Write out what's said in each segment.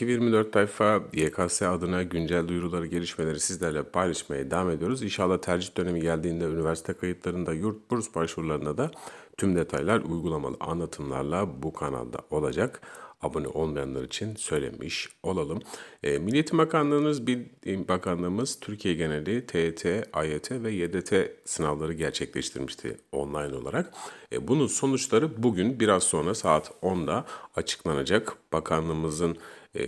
224 tayfa YKS adına güncel duyuruları, gelişmeleri sizlerle paylaşmaya devam ediyoruz. İnşallah tercih dönemi geldiğinde üniversite kayıtlarında, yurt burs başvurularında da tüm detaylar uygulamalı anlatımlarla bu kanalda olacak. Abone olmayanlar için söylemiş olalım. E, Milli Eğitim Bakanlığımız, bakanlığımız Türkiye geneli TET, AYT ve YDT sınavları gerçekleştirmişti online olarak. E, bunun sonuçları bugün biraz sonra saat 10'da açıklanacak. Bakanlığımızın e,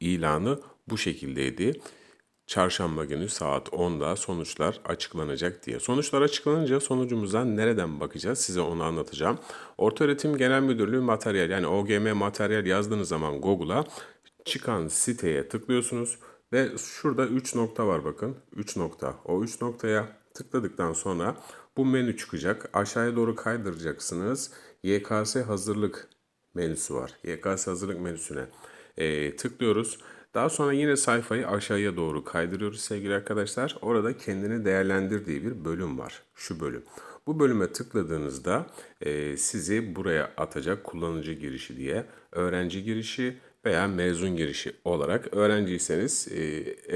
ilanı bu şekildeydi. Çarşamba günü saat 10'da sonuçlar açıklanacak diye. Sonuçlar açıklanınca sonucumuzdan nereden bakacağız size onu anlatacağım. Ortaöğretim Genel Müdürlüğü materyal yani OGM materyal yazdığınız zaman Google'a çıkan siteye tıklıyorsunuz ve şurada 3 nokta var bakın. 3 nokta. O 3 noktaya tıkladıktan sonra bu menü çıkacak. Aşağıya doğru kaydıracaksınız. YKS hazırlık menüsü var. YKS hazırlık menüsüne e, tıklıyoruz. Daha sonra yine sayfayı aşağıya doğru kaydırıyoruz sevgili arkadaşlar. Orada kendini değerlendir diye bir bölüm var. Şu bölüm. Bu bölüme tıkladığınızda e, sizi buraya atacak kullanıcı girişi diye öğrenci girişi veya mezun girişi olarak öğrenciyseniz e,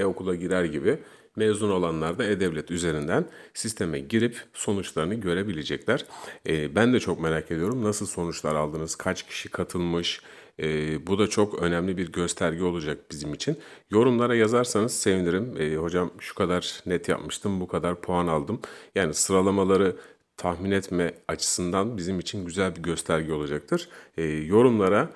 e-okula girer gibi mezun olanlar da E-Devlet üzerinden sisteme girip sonuçlarını görebilecekler. E, ben de çok merak ediyorum nasıl sonuçlar aldınız, kaç kişi katılmış, e, bu da çok önemli bir gösterge olacak bizim için. Yorumlara yazarsanız sevinirim. E, hocam şu kadar net yapmıştım, bu kadar puan aldım. Yani sıralamaları tahmin etme açısından bizim için güzel bir gösterge olacaktır. E, yorumlara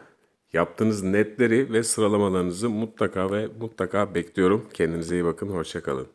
yaptığınız netleri ve sıralamalarınızı mutlaka ve mutlaka bekliyorum. Kendinize iyi bakın, hoşçakalın.